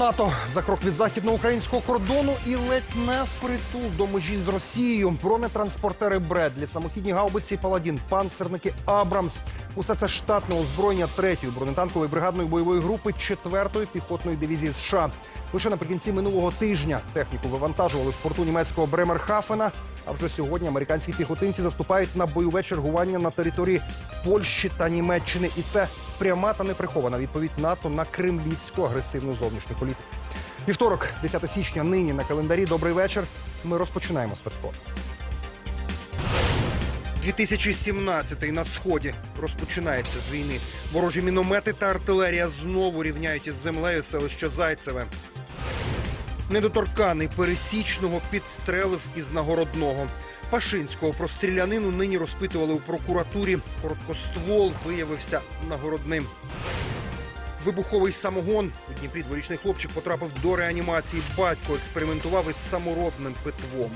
НАТО за крок від західноукраїнського кордону і ледь не впритул до межі з Росією. Бронетранспортери Бредлі, самохідні гаубиці Паладін, панцерники Абрамс. Усе це штатне озброєння третьої бронетанкової бригадної бойової групи 4-ї піхотної дивізії США. Лише наприкінці минулого тижня техніку вивантажували в порту німецького Бремерхафена. А вже сьогодні американські піхотинці заступають на бойове чергування на території Польщі та Німеччини. І це пряма та неприхована відповідь НАТО на кремлівську агресивну зовнішню політику. Вівторок, 10 січня, нині на календарі. Добрий вечір. Ми розпочинаємо спецкор. 2017 на сході розпочинається з війни. Ворожі міномети та артилерія знову рівняють із землею селище Зайцеве. Недоторканий пересічного підстрелив із нагородного. Пашинського про стрілянину нині розпитували у прокуратурі. Короткоствол виявився нагородним. Вибуховий самогон у Дніпрі дворічний хлопчик потрапив до реанімації. Батько експериментував із саморобним питвом.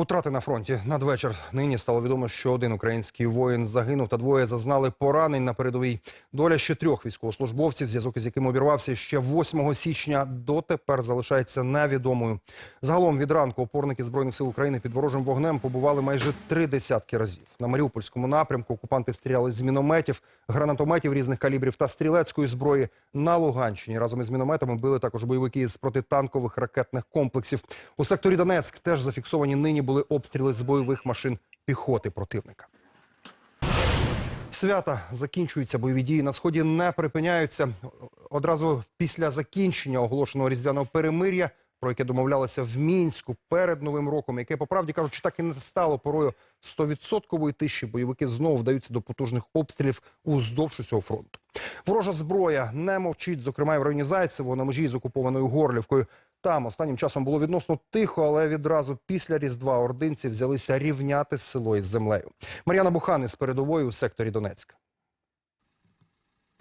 Утрати на фронті надвечір. Нині стало відомо, що один український воїн загинув та двоє зазнали поранень на передовій. Доля ще трьох військовослужбовців, зв'язок із яким обірвався ще 8 січня, дотепер залишається невідомою. Загалом від ранку опорники збройних сил України під ворожим вогнем побували майже три десятки разів. На Маріупольському напрямку окупанти стріляли з мінометів, гранатометів різних калібрів та стрілецької зброї. На Луганщині разом із мінометами били також бойовики з протитанкових ракетних комплексів. У секторі Донецьк теж зафіксовані нині були обстріли з бойових машин піхоти противника. Свята закінчуються. Бойові дії на сході не припиняються. Одразу після закінчення оголошеного різдвяного перемир'я, про яке домовлялися в мінську перед новим роком, яке по правді кажучи, так і не стало порою 100% тиші. Бойовики знову вдаються до потужних обстрілів уздовж усього фронту. Ворожа зброя не мовчить, зокрема і в районі Зайцевого на межі з окупованою Горлівкою. Там останнім часом було відносно тихо, але відразу після Різдва ординці взялися рівняти село із землею. Мар'яна Бухан із передовою у секторі Донецька.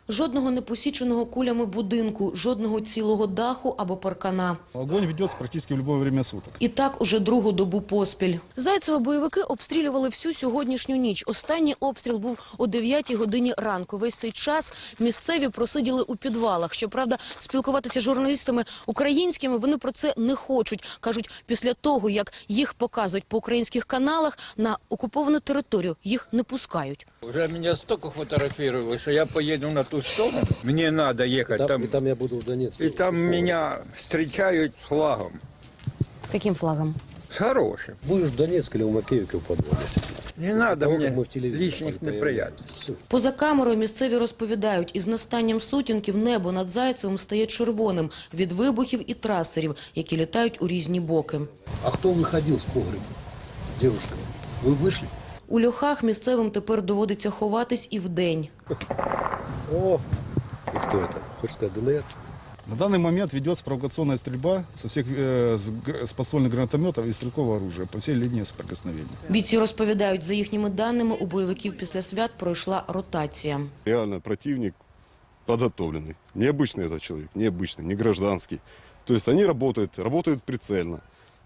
Жодного непосіченого кулями будинку, жодного цілого даху або паркана. Огонь ведется практически в любое время суток. І так уже другу добу поспіль. Зайцева бойовики обстрілювали всю сьогоднішню ніч. Останній обстріл був о 9 годині ранку. Весь цей час місцеві просиділи у підвалах. Щоправда, спілкуватися з журналістами українськими вони про це не хочуть. Кажуть, після того, як їх показують по українських каналах, на окуповану територію їх не пускають. Уже меня столько фотографировали, что я поеду на ту сторону. Мне надо ехать Там, там. и там я буду в Донецке. И там меня встречают флагом. З яким флагом? С хорошим. Будешь в Донецк или в Макеевке в подвале сидеть. Не надо Того, мне как мы в телевизоре лишних появляемся. неприятностей. Всё. Поза камерою місцеві розповідають, із настанням сутінків небо над Зайцевим стає червоним від вибухів і трасерів, які літають у різні боки. А кто выходил с погреба? Девушка, вы вышли? У льохах місцевим тепер доводиться ховатись і вдень. О, и кто это? Хочешь сказать, ДНР? На данный момент ведется провокационная стрельба со всех э, с, гр- с подствольных гранатометов и стрелкового оружия по всей линии соприкосновения. Бійці розповідають, за їхніми даними, у бойовиків після свят пройшла ротація. Реально противник подготовленный. Необычный этот человек, необычный, не гражданский. То есть они работают, работают прицельно.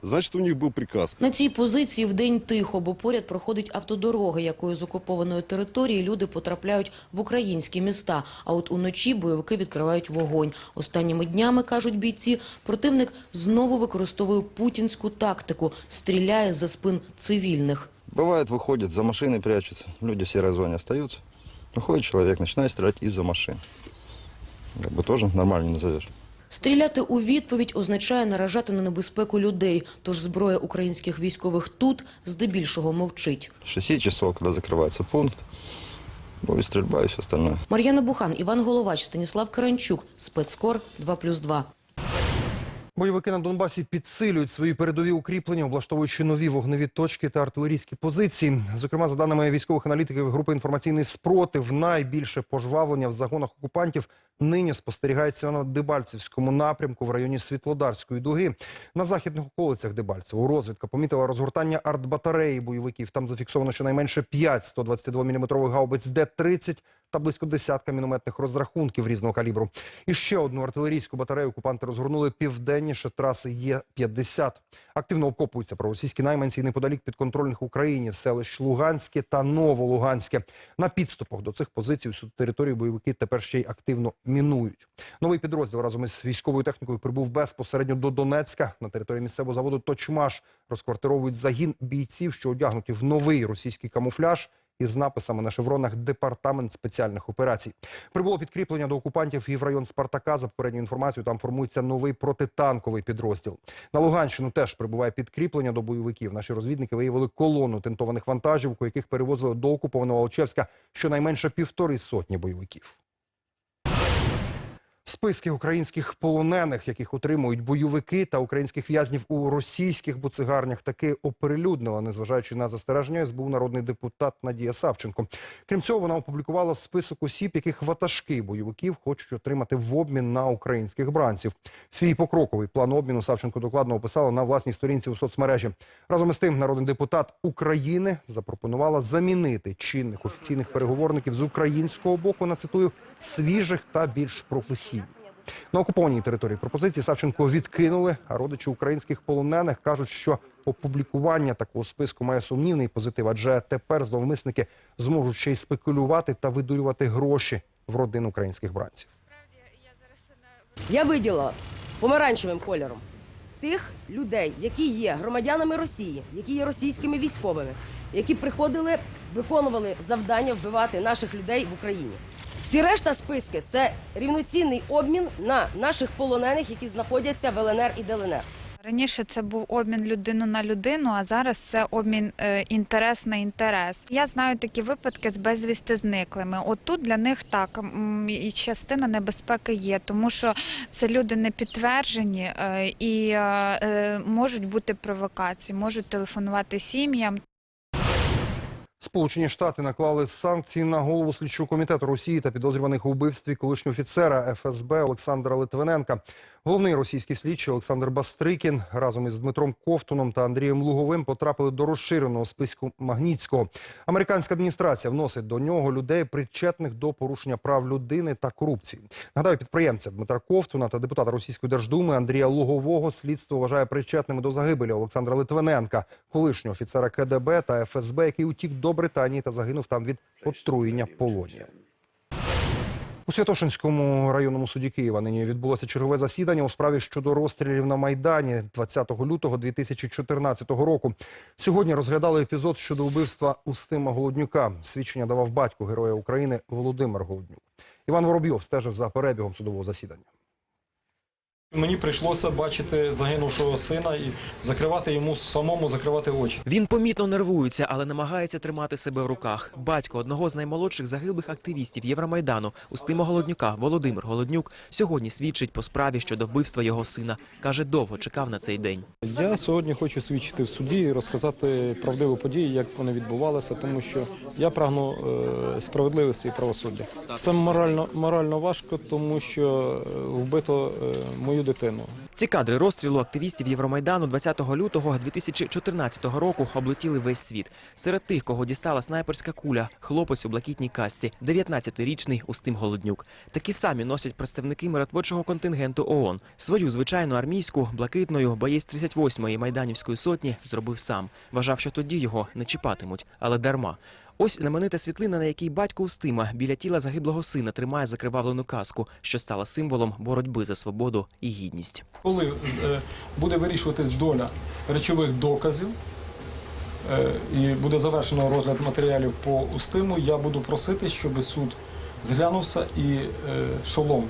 Значит, у них был приказ. На цій позиції вдень тихо, бо поряд проходить автодорога, якою з окупованої території люди потрапляють в українські міста. А от уночі бойовики відкривають вогонь. Останніми днями, кажуть бійці, противник знову використовує путінську тактику – стріляє за спин цивільних. Бывает, выходит, за машиной прячутся. Люди в серой зоне остаются. Выходит человек, начинает стрелять из-за машин. Как бы тоже нормально не назовешь. Стріляти у відповідь означає наражати на небезпеку людей. Тож зброя українських військових тут здебільшого мовчить. Шасі 6 часов, когда закрывается пункт, і стрільба, і все остальне. Мар'яна Бухан, Іван Головач, Станіслав Каранчук. Спецкор 2+,2. Бойовики на Донбасі підсилюють свої передові укріплення, облаштовуючи нові вогневі точки та артилерійські позиції. Зокрема, за даними військових аналітиків групи інформаційний спротив, найбільше пожвавлення в загонах окупантів нині спостерігається на Дебальцевському напрямку в районі Світлодарської дуги. На західних околицях Дебальцево розвідка помітила розгортання артбатареї бойовиків. Там зафіксовано щонайменше 5 122 мм гаубиць Д-30 та близько десятка мінометних розрахунків різного калібру. І ще одну артилерійську батарею окупанти розгорнули південніше траси Є-50. Активно окопуються проросійські найманці неподалік підконтрольних Україні селищ Луганське та Новолуганське. На підступах до цих позицій усю територію бойовики тепер ще й активно мінують. Новий підрозділ разом із військовою технікою прибув безпосередньо до Донецька. На території місцевого заводу Точмаш розквартировують загін бійців, що одягнуті в новий російський камуфляж із написами на шевронах Департамент спеціальних операцій. Прибуло підкріплення до окупантів і в район Спартака. За попередню інформацію там формується новий протитанковий підрозділ. На Луганщину теж прибуває підкріплення до бойовиків. Наші розвідники виявили колону тентованих вантажівок, у яких перевозили до окупованого Олчевська щонайменше півтори сотні бойовиків. Списки українських полонених, яких отримують бойовики та українських в'язнів у російських буцегарнях, таки оприлюднила, незважаючи на застереження СБУ народний депутат Надія Савченко. Крім цього, вона опублікувала список осіб, яких ватажки бойовиків хочуть отримати в обмін на українських бранців. Свій покроковий план обміну Савченко докладно описала на власній сторінці у соцмережі. Разом із тим, народний депутат України запропонувала замінити чинних офіційних переговорників з українського боку на цитую свіжих та більш професійних. На окупованій території пропозиції Савченко відкинули, а родичі українських полонених кажуть, що опублікування такого списку має сумнівний позитив, адже тепер зловмисники зможуть ще й спекулювати та видурювати гроші в родин українських бранців. Я виділа помаранчевим кольором тих людей, які є громадянами Росії, які є російськими військовими, які приходили, виконували завдання вбивати наших людей в Україні. Всі решта списки це рівноцінний обмін на наших полонених, які знаходяться в ЛНР і ДЛНР. Раніше це був обмін людину на людину, а зараз це обмін е, інтерес на інтерес. Я знаю такі випадки з безвісти зниклими. От тут для них так і частина небезпеки є, тому що це люди не підтверджені е, і е, можуть бути провокації, можуть телефонувати сім'ям. Сполучені Штати наклали санкції на голову слідчого комітету Росії та підозрюваних у вбивстві колишнього офіцера ФСБ Олександра Литвиненка. Головний російський слідчий Олександр Бастрикін разом із Дмитром Ковтуном та Андрієм Луговим потрапили до розширеного списку Магнітського. Американська адміністрація вносить до нього людей, причетних до порушення прав людини та корупції. Нагадаю, підприємця Дмитра Ковтуна та депутата Російської Держдуми Андрія Лугового слідство вважає причетними до загибелі Олександра Литвиненка, колишнього офіцера КДБ та ФСБ, який утік до Британії та загинув там від отруєння полонія. Святошинському районному суді Києва нині відбулося чергове засідання у справі щодо розстрілів на Майдані 20 лютого 2014 року. Сьогодні розглядали епізод щодо вбивства Устима Голоднюка. Свідчення давав батько Героя України Володимир Голоднюк. Іван Воробйов стежив за перебігом судового засідання. Мені прийшлося бачити загинувшого сина і закривати йому самому закривати очі. Він помітно нервується, але намагається тримати себе в руках. Батько одного з наймолодших загиблих активістів Євромайдану Устима Голоднюка Володимир Голоднюк сьогодні свідчить по справі щодо вбивства його сина. каже, довго чекав на цей день. Я сьогодні хочу свідчити в суді і розказати правдиві події, як вони відбувалися, тому що я прагну е, справедливості і правосуддя. Це морально морально важко, тому що е, вбито е, дитину. Ці кадри розстрілу активістів Євромайдану 20 лютого 2014 року облетіли весь світ. Серед тих, кого дістала снайперська куля, хлопець у блакитній касці, 19-річний Устим Голоднюк. Такі самі носять представники миротворчого контингенту ООН. Свою звичайну армійську блакитною боєць 38-ї майданівської сотні зробив сам. Вважав, що тоді його не чіпатимуть, але дарма. Ось знаменита світлина, на якій батько Устима біля тіла загиблого сина тримає закривавлену каску, що стала символом боротьби за свободу і гідність. Коли е, буде вирішуватись доля речових доказів е, і буде завершено розгляд матеріалів по Устиму, я буду просити, щоб суд зглянувся і е, шолом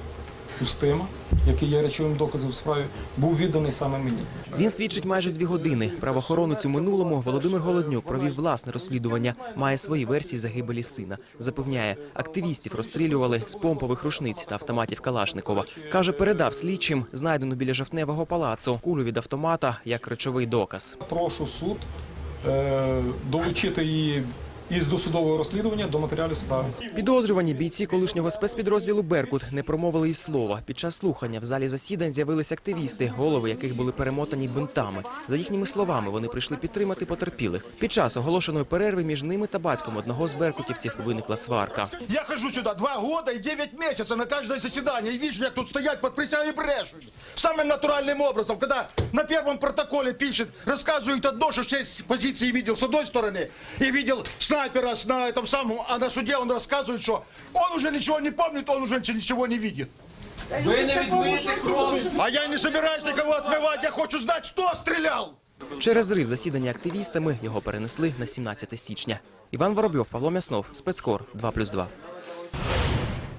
Устима, який є речовим доказом в справі, був відданий саме мені. Він свідчить майже дві години. Правоохоронець у минулому Володимир Голоднюк провів власне розслідування, має свої версії загибелі сина. Запевняє, активістів розстрілювали з помпових рушниць та автоматів Калашникова. Каже, передав слідчим знайдену біля жовтневого палацу кулю від автомата як речовий доказ. Прошу суд е, долучити її і з досудового розслідування до матеріалів справи. Підозрювані бійці колишнього спецпідрозділу Беркут не промовили й слова. Під час слухання в залі засідань з'явились активісти, голови яких були перемотані бинтами. За їхніми словами, вони прийшли підтримати потерпілих. Під час оголошеної перерви між ними та батьком одного з беркутівців виникла сварка. Я хожу сюда два года и 9 месяцев на каждое заседание. И вижу, как тут стоять под присягой и брешут. Самым натуральным образом, когда на первом протоколе пишет, рассказывает одно, что шесть позиций видел с одной стороны, и видел снайпера с- на этом самом, а на суде он рассказывает, что он уже ничего не помнит, он уже ничего не видит. А я не собираюсь никого отмывать, я хочу знать, кто стрелял. Через зрив засідання активістами його перенесли на 17 січня. Іван Воробйов, Павло Мяснов, спецкор 2+,2.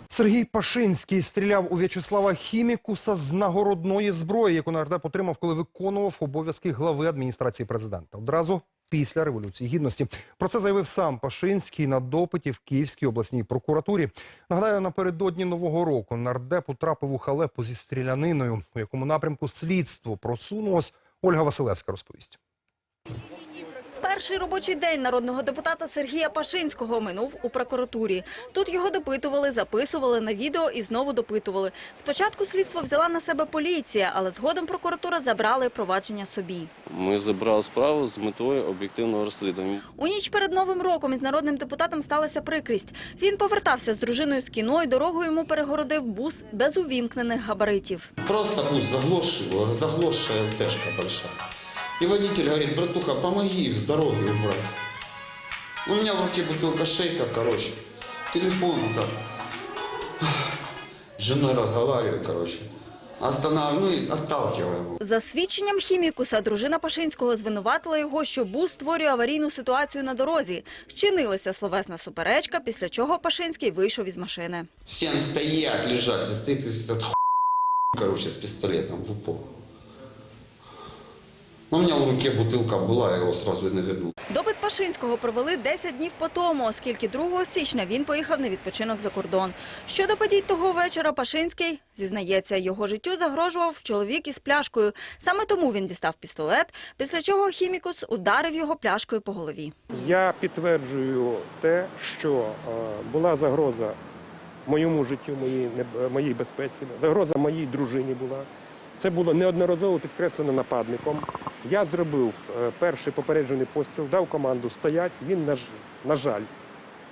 Сергій Пашинський стріляв у В'ячеслава Хімікуса з нагородної зброї, яку нардеп отримав, коли виконував обов'язки глави адміністрації президента. Одразу після революції гідності. Про це заявив сам Пашинський на допиті в Київській обласній прокуратурі. Нагадаю, напередодні нового року нардеп утрапив у халепу зі стріляниною, у якому напрямку слідство просунулось. Ольга Василевська розповість. Перший робочий день народного депутата Сергія Пашинського минув у прокуратурі. Тут його допитували, записували на відео і знову допитували. Спочатку слідство взяла на себе поліція, але згодом прокуратура забрала провадження собі. Ми забрали справу з метою об'єктивного розслідування. У ніч перед новим роком із народним депутатом сталася прикрість. Він повертався з дружиною з кіно і дорогу йому перегородив бус без увімкнених габаритів. Просто пусть заглохший, заглохшая ЛТшка большая. И водитель говорит, братуха, помоги с дороги убрать. У меня в руке бутылка шейка, короче. Телефон вот так. С женой разговариваю, короче. Останавливаю, ну и отталкиваю его. За свідченням хімікуса, дружина Пашинського звинуватила його, що бус створює аварійну ситуацію на дорозі. Щинилася словесна суперечка, після чого Пашинський вийшов із машини. Всем стоять, лежать. Стоит этот хуй, короче, с пистолетом в упор. У меня в руке бутылка была, я его сразу и навернул. Допит Пашинського провели 10 днів по тому, оскільки 2 січня він поїхав на відпочинок за кордон. Щодо подій того вечора, Пашинський зізнається, його життю загрожував чоловік із пляшкою. Саме тому він дістав пістолет, після чого хімікус ударив його пляшкою по голові. Я підтверджую те, що е, була загроза моєму життю, моїй, моїй безпеці, загроза моїй дружині була. Це було неодноразово підкреслено нападником. Я зробив е, перший попереджений постріл, дав команду стоять. Він, на, жаль,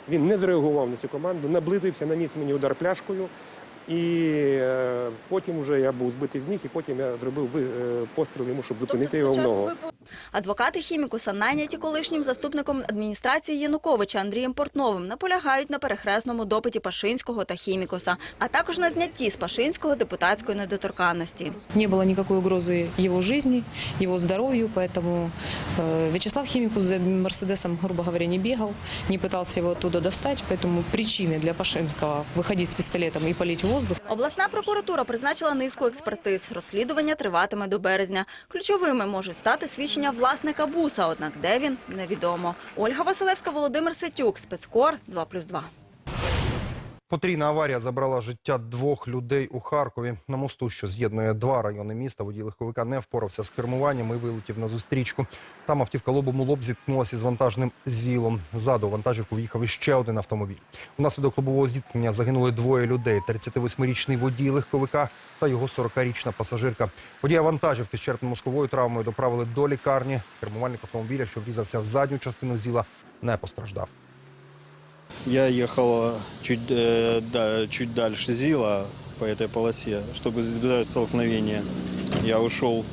він не зреагував на цю команду, наблизився, наніс мені удар пляшкою. І е, потім вже я був збитий з ніг, і потім я зробив ви- е, постріл йому, щоб зупинити його в ногу. Адвокати хімікуса, найняті колишнім заступником адміністрації Януковича Андрієм Портновим, наполягають на перехресному допиті Пашинського та хімікуса, а також на знятті з Пашинського депутатської недоторканності. Не было никакой угрозы его жизни, его здоровью, поэтому э, Вячеслав Химикус за Мерседесом, грубо говоря, не бегал, не пытался его оттуда достать, поэтому причины для Пашинского выходить с пистолетом и полить в воздух Обласна прокуратура призначила низку експертиз. Розслідування триватиме до березня. Ключовими можуть стати свідчення власника буса, однак де він – невідомо. Ольга Василевська, Володимир Сетюк, спецкор 2+,2. Потрійна аварія забрала життя двох людей у Харкові. На мосту, що з'єднує два райони міста, водій легковика не впорався з кермуванням і вилетів на зустрічку. Там автівка лобом у лоб зіткнулася із вантажним зілом. Ззаду вантажівку в'їхав іще один автомобіль. Унаслідок лобового зіткнення загинули двоє людей: – 38-річний водій легковика та його 40-річна пасажирка. Водія вантажівки з черепно-мозковою травмою доправили до лікарні. Кермувальник автомобіля, що врізався в задню частину зіла, не постраждав. Я ехал э, чуть, э, да, чуть дальше Зила по этой полосе, чтобы избежать столкновения. Я ушел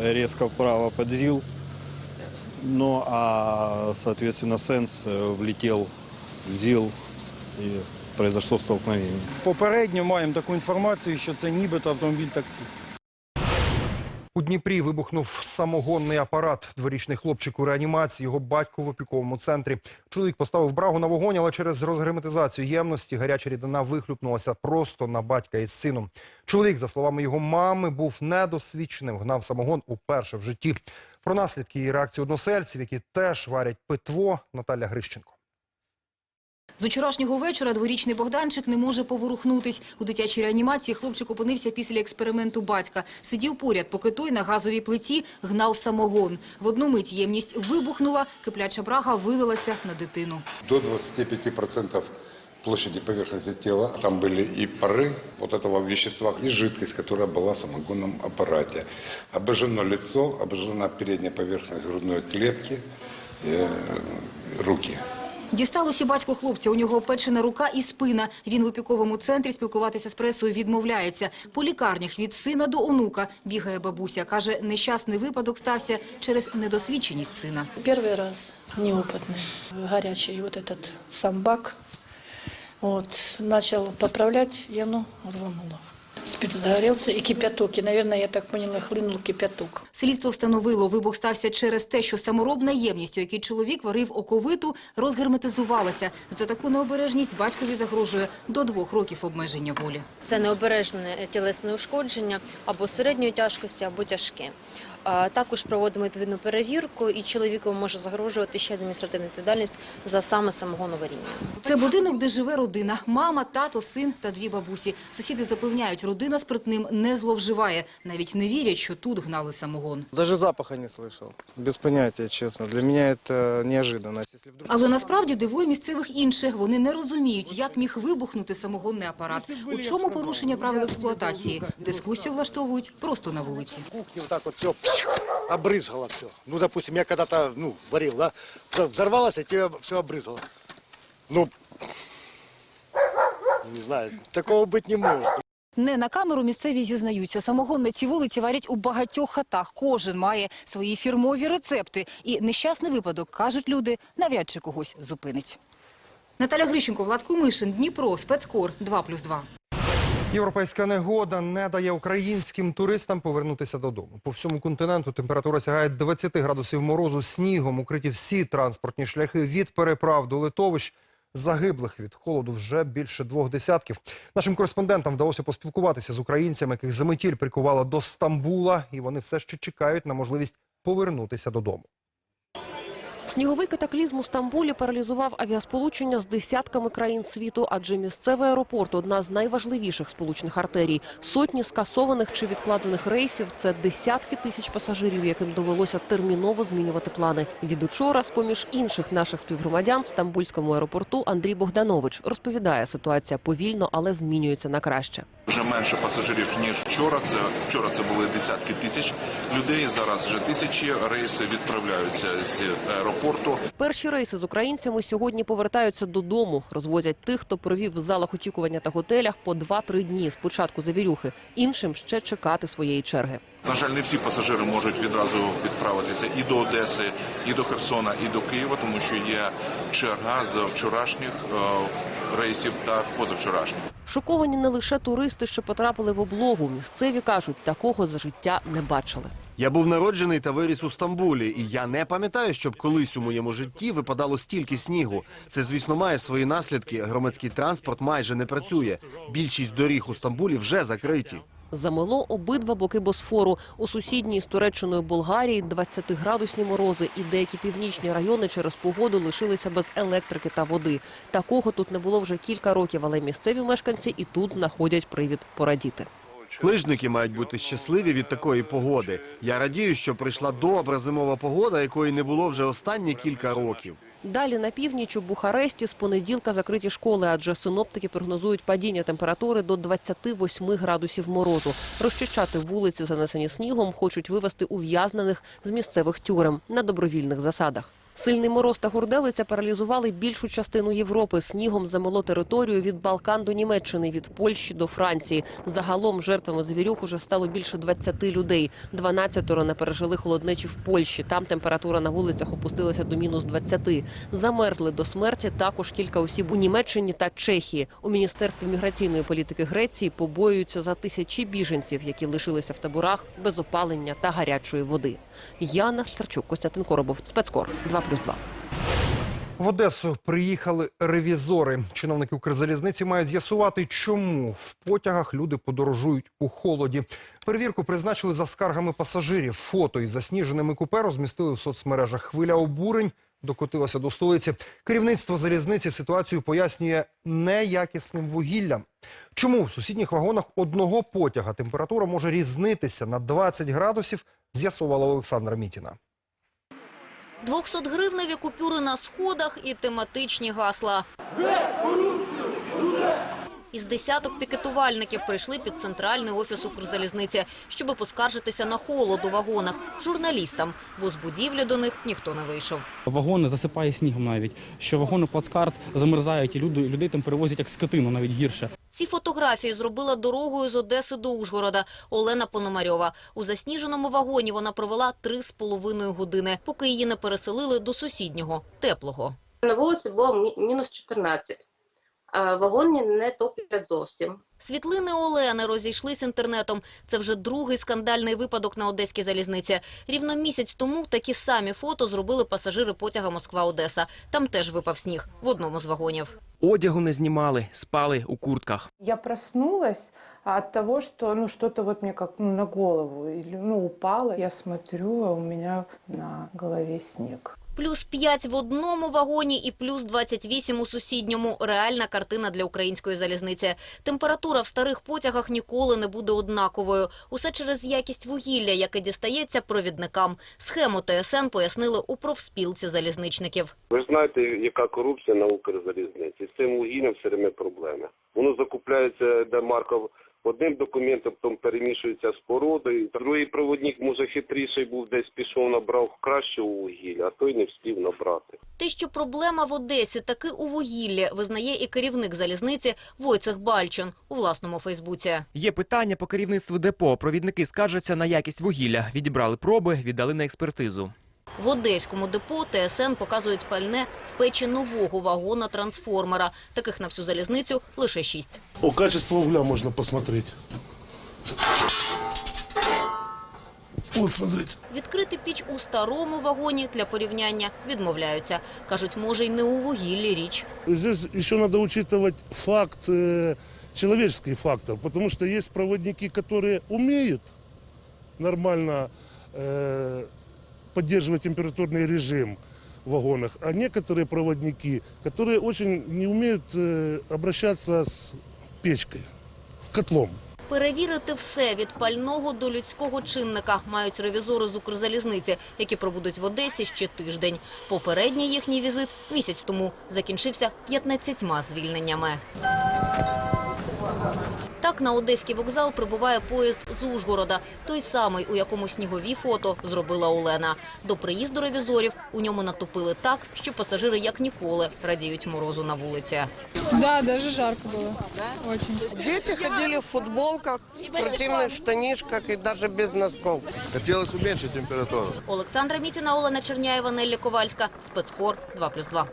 резко вправо под Зил, ну а, соответственно, Сенс э, влетел в Зил и произошло столкновение. Попередньо маємо таку інформацію, що це нібито автомобіль таксі. У Дніпрі вибухнув самогонний апарат. Дворічний хлопчик у реанімації, його батько в опіковому центрі. Чоловік поставив брагу на вогонь, але через розгерметизацію ємності гаряча рідина вихлюпнулася просто на батька із сином. Чоловік, за словами його мами, був недосвідченим, гнав самогон уперше в житті. Про наслідки і реакцію односельців, які теж варять питво, Наталя Грищенко. З вчорашнього вечора дворічний Богданчик не може поворухнутись. У дитячій реанімації хлопчик опинився після експерименту батька. Сидів поряд, поки той на газовій плиті гнав самогон. В одну мить ємність вибухнула, кипляча брага вилилася на дитину. До 25% площади поверхности тела. Там были и пары вот этого вещества, и жидкость, которая была в самогонном аппарате. Обожжено лицо, обожжена передняя поверхность грудной клетки, э, руки. Дісталося батько хлопця. У нього опечена рука і спина. Він в опіковому центрі спілкуватися з пресою відмовляється. По лікарнях від сина до онука бігає бабуся. Каже, нещасний випадок стався через недосвідченість сина. Первый раз неопытный, горячий вот этот сам бак. Вот, начал поправлять, и оно рвануло. Спирт загорелся и кипяток. И, наверное, я так поняла, хлынул кипяток. Слідство встановило, вибух стався через те, що саморобна ємність, у якій чоловік варив оковиту, розгерметизувалася. За таку необережність батькові загрожує до двох років обмеження волі. Це необережне тілесне ушкодження або середньої тяжкості, або тяжке. Також проводимо відповідну перевірку, і чоловіку може загрожувати ще адміністративна відповідальність за саме самогоноваріння. Це будинок, де живе родина. Мама, тато, син та дві бабусі. Сусіди запевняють, родина спиртним не зловживає. Навіть не вірять, що тут гнали самогон. Даже запаха не слышал. Без понятия, честно. Для неожиданность. Если вдруг... Але насправді дивує місцевих інше. Вони не розуміють, як міг вибухнути самогонний апарат. У чому порушення правил експлуатації? Дискусію влаштовують просто на вулиці. кухне вот так вот все обрызгало все. Ну, допустим, я когда-то ну, варил, да, всё взорвалось, и тебе все обрызгало. Ну, не знаю, такого быть не может. Не на камеру місцеві зізнаються. Самогон на цій вулиці варять у багатьох хатах. Кожен має свої фірмові рецепти. І нещасний випадок, кажуть люди, навряд чи когось зупинить. Наталя Грищенко, Влад Кумишин, Дніпро, Спецкор, 2+,2. Європейська негода не дає українським туристам повернутися додому. По всьому континенту температура сягає 20 градусів морозу. Снігом укриті всі транспортні шляхи від переправ до литовищ. Загиблих від холоду вже більше двох десятків. Нашим кореспондентам вдалося поспілкуватися з українцями, яких заметіль прикувала до Стамбула, і вони все ще чекають на можливість повернутися додому. Сніговий катаклізм у Стамбулі паралізував авіасполучення з десятками країн світу, адже місцевий аеропорт – одна з найважливіших сполучних артерій. Сотні скасованих чи відкладених рейсів – це десятки тисяч пасажирів, яким довелося терміново змінювати плани. Від учора, з-поміж інших наших співгромадян, в Стамбульському аеропорту Андрій Богданович розповідає, ситуація повільно, але змінюється на краще. Вже менше пасажирів ніж вчора. Це вчора це були десятки тисяч людей. Зараз вже тисячі рейси відправляються з аеропорту. Перші рейси з українцями сьогодні повертаються додому. Розвозять тих, хто провів в залах очікування та готелях по 2-3 дні з початку завірюхи. Іншим ще чекати своєї черги. На жаль, не всі пасажири можуть відразу відправитися і до Одеси, і до Херсона, і до Києва, тому що є черга з вчорашніх е, рейсів та позавчорашніх. Шоковані не лише туристи, що потрапили в облогу. Місцеві кажуть, такого за життя не бачили. Я був народжений та виріс у Стамбулі, і я не пам'ятаю, щоб колись у моєму житті випадало стільки снігу. Це, звісно, має свої наслідки. Громадський транспорт майже не працює. Більшість доріг у Стамбулі вже закриті. Замело обидва боки Босфору. У сусідній з Туреччиною Болгарії 20-градусні морози і деякі північні райони через погоду лишилися без електрики та води. Такого тут не було вже кілька років, але місцеві мешканці і тут знаходять привід порадіти. Лижники мають бути щасливі від такої погоди. Я радію, що прийшла добра зимова погода, якої не було вже останні кілька років. Далі на північ у Бухаресті з понеділка закриті школи, адже синоптики прогнозують падіння температури до 28 градусів морозу. Розчищати вулиці, занесені снігом, хочуть вивести ув'язнених з місцевих тюрем на добровільних засадах. Сильний мороз та гурделиця паралізували більшу частину Європи. Снігом замело територію від Балкан до Німеччини, від Польщі до Франції. Загалом жертвами звірюх уже стало більше 20 людей. 12-ро не пережили холоднечі в Польщі. Там температура на вулицях опустилася до мінус 20. Замерзли до смерті також кілька осіб у Німеччині та Чехії. У міністерстві міграційної політики Греції побоюються за тисячі біженців, які лишилися в таборах без опалення та гарячої води. Яна Старчук, Костянтин Коробов, спецкор 2+,2. В Одесу приїхали ревізори. Чиновники Укрзалізниці мають з'ясувати, чому в потягах люди подорожують у холоді. Перевірку призначили за скаргами пасажирів. Фото із засніженими купе розмістили в соцмережах. Хвиля обурень докотилася до столиці. Керівництво залізниці ситуацію пояснює неякісним вугіллям. Чому в сусідніх вагонах одного потяга температура може різнитися на 20 градусів, з'ясувала Олександра Мітіна. 200-гривневі купюри на сходах і тематичні гасла. Із десяток пікетувальників прийшли під центральний офіс Укрзалізниці, щоб поскаржитися на холод у вагонах журналістам, бо з будівлі до них ніхто не вийшов. Вагони засипає снігом навіть, що вагони плацкарт замерзають і люди, людей там перевозять як скотину, навіть гірше. Ці фотографії зробила дорогою з Одеси до Ужгорода Олена Пономарьова. У засніженому вагоні вона провела три з половиною години, поки її не переселили до сусіднього, теплого. На вулиці було мі- мінус 14. А Вагони не топлять зовсім. Світлини Олени розійшлись інтернетом. Це вже другий скандальний випадок на одеській залізниці. Рівно місяць тому такі самі фото зробили пасажири потяга Москва-Одеса. Там теж випав сніг в одному з вагонів. Одягу не знімали, спали у куртках. Я проснулась от того, что ну что-то вот мне как ну, на голову или ну упало. Я смотрю, а у меня на голове снег. Плюс 5 в одному вагоні і плюс 28 у сусідньому. Реальна картина для української залізниці. Температура в старих потягах ніколи не буде однаковою. Усе через якість вугілля, яке дістається провідникам. Схему ТСН пояснили у профспілці залізничників. Ви ж знаєте, яка корупція на Укрзалізниці. З цим вугіллям все время проблеми. Воно закупляється, де марка одним документом, потім перемішується з породою. Другий проводник, може, хитріший був, десь пішов, набрав кращого вугілля, а той не встиг набрати. Те, що проблема в Одесі таки у вугіллі, визнає і керівник залізниці Войцех Бальчун у власному Фейсбуці. Є питання по керівництву депо. Провідники скаржаться на якість вугілля. Відібрали проби, віддали на експертизу. В одеському депо ТСН показують пальне в печі нового вагона трансформера. Таких на всю залізницю лише шість. О, качество угля можно посмотреть. Вот, смотрите. Відкрити піч у старому вагоні для порівняння відмовляються. Кажуть, може й не у вугіллі річ. Здесь еще надо учитывать факт, э, человеческий фактор, потому что есть проводники, которые умеют нормально э, поддерживать температурный режим в вагонах, а некоторые проводники, которые очень не умеют э, обращаться с печкой, с котлом. Перевірити все від пального до людського чинника мають ревізори з Укрзалізниці, які пробудуть в Одесі ще тиждень. Попередній їхній візит місяць тому закінчився 15 звільненнями. Так на одеський вокзал прибуває поїзд з Ужгорода, той самий, у якому снігові фото зробила Олена. До приїзду ревізорів у ньому натопили так, що пасажири як ніколи радіють морозу на вулиці. Да, даже жарко было. Очень. Дети ходили в футболках, в спортивных штанишках и даже без носков. Хотілося уменьшити температуру. Олександра Мітіна, Олена Черняєва, Неллі Ковальська. Спецкор 2+,2.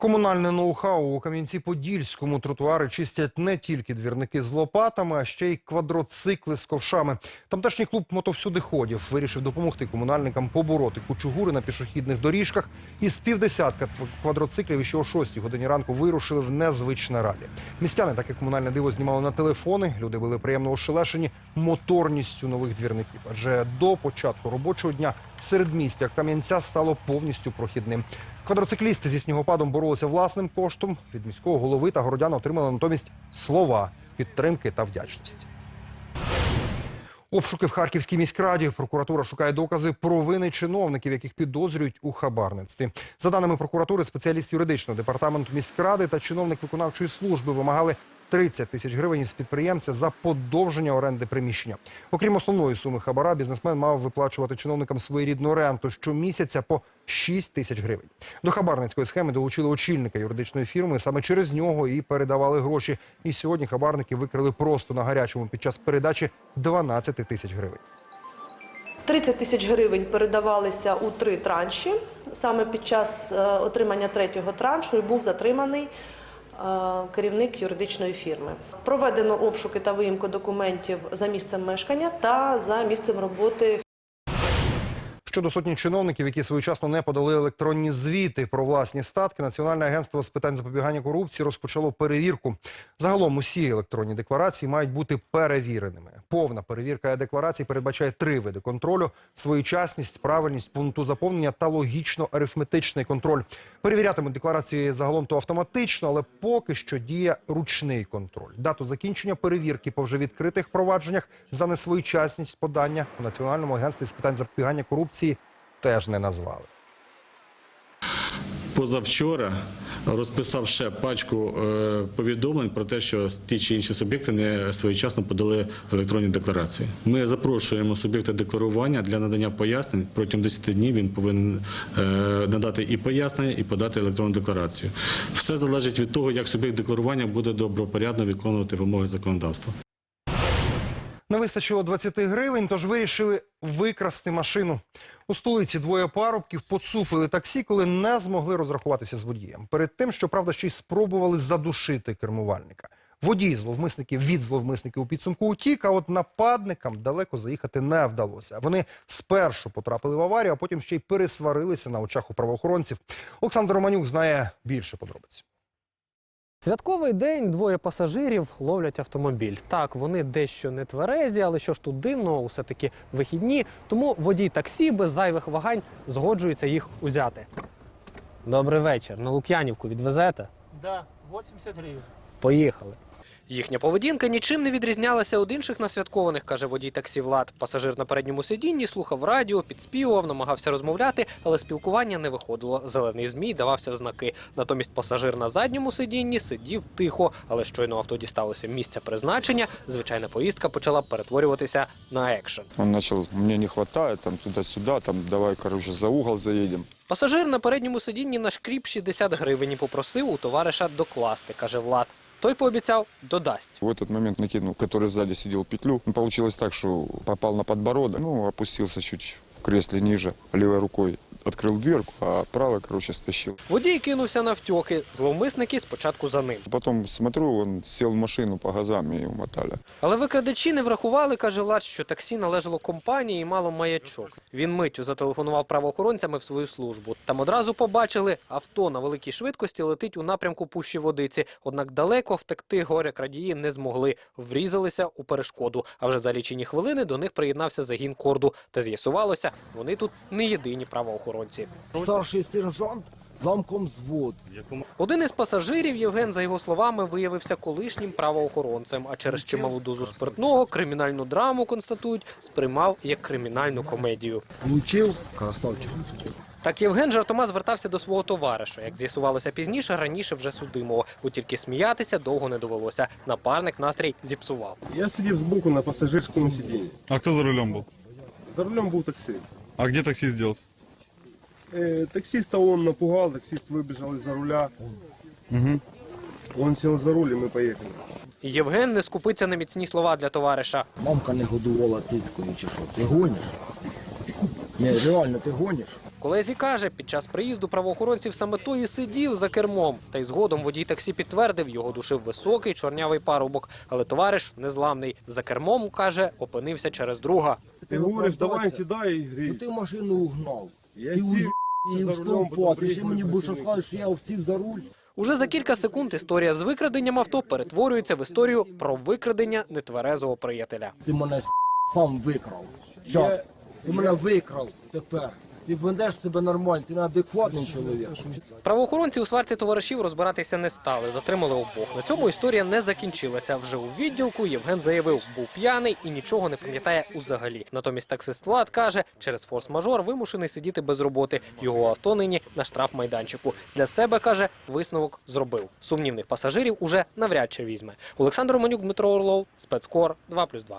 Комунальне ноу-хау у Кам'янці-Подільському тротуари чистять не тільки двірники з лопатами, а ще й квадроцикли з ковшами. Тамтешній клуб мотовсюдиходів вирішив допомогти комунальникам побороти кучугури на пішохідних доріжках. Із півдесятка тв- квадроциклів ще о 6 годині ранку вирушили в незвичне ралі. Містяни таке комунальне диво знімали на телефони. Люди були приємно ошелешені моторністю нових двірників. Адже до початку робочого дня середмістя Кам'янця стало повністю прохідним. Квадроциклісти зі снігопадом боролися власним коштом. Від міського голови та городян отримали натомість слова підтримки та вдячності. Обшуки в Харківській міськраді. Прокуратура шукає докази про вини чиновників, яких підозрюють у хабарництві. За даними прокуратури, спеціаліст юридичного департаменту міськради та чиновник виконавчої служби вимагали 30 тисяч гривень з підприємця за подовження оренди приміщення. Окрім основної суми хабара, бізнесмен мав виплачувати чиновникам своєрідну ренту щомісяця по 6 тисяч гривень. До хабарницької схеми долучили очільника юридичної фірми. Саме через нього і передавали гроші. І сьогодні хабарники викрили просто на гарячому під час передачі 12 тисяч гривень. 30 тисяч гривень передавалися у три транші. Саме під час е, отримання третього траншу і був затриманий керівник юридичної фірми. Проведено обшуки та виїмку документів за місцем мешкання та за місцем роботи Щодо сотні чиновників, які своєчасно не подали електронні звіти про власні статки, Національне агентство з питань запобігання корупції розпочало перевірку. Загалом усі електронні декларації мають бути перевіреними. Повна перевірка декларацій передбачає три види контролю: своєчасність, правильність пункту заповнення та логічно-арифметичний контроль. Перевірятимуть декларації загалом то автоматично, але поки що діє ручний контроль. Дату закінчення перевірки по вже відкритих провадженнях за несвоєчасність подання у Національному агентстві з питань запобігання корупції теж не назвали. Позавчора розписав ще пачку е, повідомлень про те, що ті чи інші суб'єкти не своєчасно подали електронні декларації. Ми запрошуємо суб'єкта декларування для надання пояснень. Протягом 10 днів він повинен е, надати і пояснення, і подати електронну декларацію. Все залежить від того, як суб'єкт декларування буде добропорядно виконувати вимоги законодавства. Не вистачило 20 гривень, тож вирішили викрасти машину. У столиці двоє парубків поцупили таксі, коли не змогли розрахуватися з водієм. Перед тим, щоправда, ще й спробували задушити кермувальника. Водій зловмисників від зловмисників у підсумку утік, а от нападникам далеко заїхати не вдалося. Вони спершу потрапили в аварію, а потім ще й пересварилися на очах у правоохоронців. Олександр Романюк знає більше подробиць. Святковий день двоє пасажирів ловлять автомобіль. Так, вони дещо не тверезі, але що ж тут дивно, усе таки вихідні. Тому водій таксі без зайвих вагань згоджується їх узяти. Добрий вечір. На Лук'янівку відвезете? Да, 80 гривень. Поїхали. Їхня поведінка нічим не відрізнялася від інших насвяткованих, каже водій таксі Влад. Пасажир на передньому сидінні слухав радіо, підспівував, намагався розмовляти, але спілкування не виходило. Зелений змій давався в знаки. Натомість пасажир на задньому сидінні сидів тихо, але щойно авто дісталося місця призначення. Звичайна поїздка почала перетворюватися на екшен. Он начал, мне не хватает, там туда-сюда, там давай, короче, за угол заедем. Пасажир на передньому сидінні нашкріп 60 гривень і попросив у товариша докласти, каже Влад. Той пообіцяв додасть. В этот момент накинул, который сзади сидел петлю. Ну, Получилось так, что попал на подбородок, ну, опустился чуть в кресле ниже, левой рукой открыл дверку, а правой, короче, стащил. Водій кинувся на втьоки. Зловмисники спочатку за ним. Потом смотрю, он сел в машину по газам и умотали. Але викрадачі не врахували, каже Влад, що таксі належало компанії і мало маячок. Він миттю зателефонував правоохоронцями в свою службу. Там одразу побачили, авто на великій швидкості летить у напрямку пущі водиці. Однак далеко втекти горя крадії не змогли. Врізалися у перешкоду. А вже за лічені хвилини до них приєднався загін корду. Та з'ясувалося, вони тут не єдині правоохоронці. Старший сержант замком взвод. Один із пасажирів, Євген, за його словами, виявився колишнім правоохоронцем, а через чималу дозу спиртного кримінальну драму, констатують, сприймав як кримінальну комедію. Получив, красавчик. Так Євген жартома звертався до свого товариша. Як з'ясувалося пізніше, раніше вже судимого. От тільки сміятися довго не довелося. Напарник настрій зіпсував. Я сидів збоку на пасажирському сидінні. А кто за рулем был? За рулем був таксист. А где таксист делся? Е, таксиста он напугал, таксист вибіжав із-за руля. Угу. Он сел за руль, і ми поїхали. Євген не скупиться на міцні слова для товариша. Мамка не годувала цицькою чи що? Ти гониш? Ні, реально, ти гониш? Колезі каже, під час приїзду правоохоронців саме той і сидів за кермом. Та й згодом водій таксі підтвердив, його душив високий чорнявий парубок. Але товариш незламний. За кермом, каже, опинився через друга. Ти говориш, давай сідай і Ну ти машину угнав. Я ти сів, її за ще мені будеш розказувати, що я сів за руль. Уже за кілька секунд історія з викраденням авто перетворюється в історію про викрадення нетверезого приятеля. Ти мене сам викрав. Час. Ти мене викрав тепер. Ти ведеш себе нормально, ти неадекватний чоловік. Правоохоронці у сварці товаришів розбиратися не стали, затримали обох. На цьому історія не закінчилася. Вже у відділку Євген заявив, був п'яний і нічого не пам'ятає узагалі. Натомість таксист Влад каже, через форс-мажор вимушений сидіти без роботи. Його авто нині на штрафмайданчику. Для себе каже, висновок зробив. Сумнівних пасажирів уже навряд чи візьме. Олександр Романюк, Дмитро Орлов, спецкор 2+,2.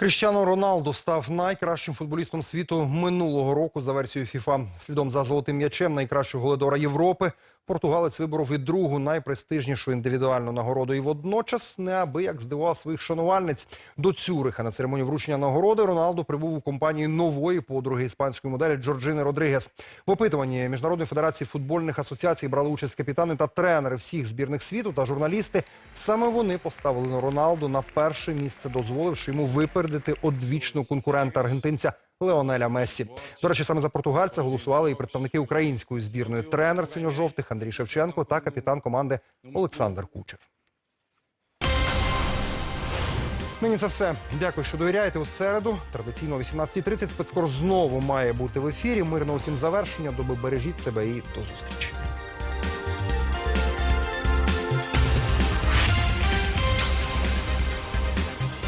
Кріщано Роналду став найкращим футболістом світу минулого року за версією ФІФА. Слідом за золотим м'ячем найкращого голедора Європи. Португалець виборов і другу найпрестижнішу індивідуальну нагороду. І водночас неабияк здивував своїх шанувальниць. До Цюриха на церемонію вручення нагороди Роналду прибув у компанії нової подруги іспанської моделі Джорджини Родригес. В опитуванні Міжнародної федерації футбольних асоціацій брали участь капітани та тренери всіх збірних світу та журналісти. Саме вони поставили на Роналду на перше місце, дозволивши йому випередити одвічного конкурента аргентинця Леонеля Мессі. До речі, саме за португальця голосували і представники української збірної тренер синьо-жовтих Андрій Шевченко та капітан команди Олександр Кучер. Нині це все. Дякую, що довіряєте у середу. Традиційно о 18.30 спецкор знову має бути в ефірі. Мирного усім завершення. Доби бережіть себе і до зустрічі.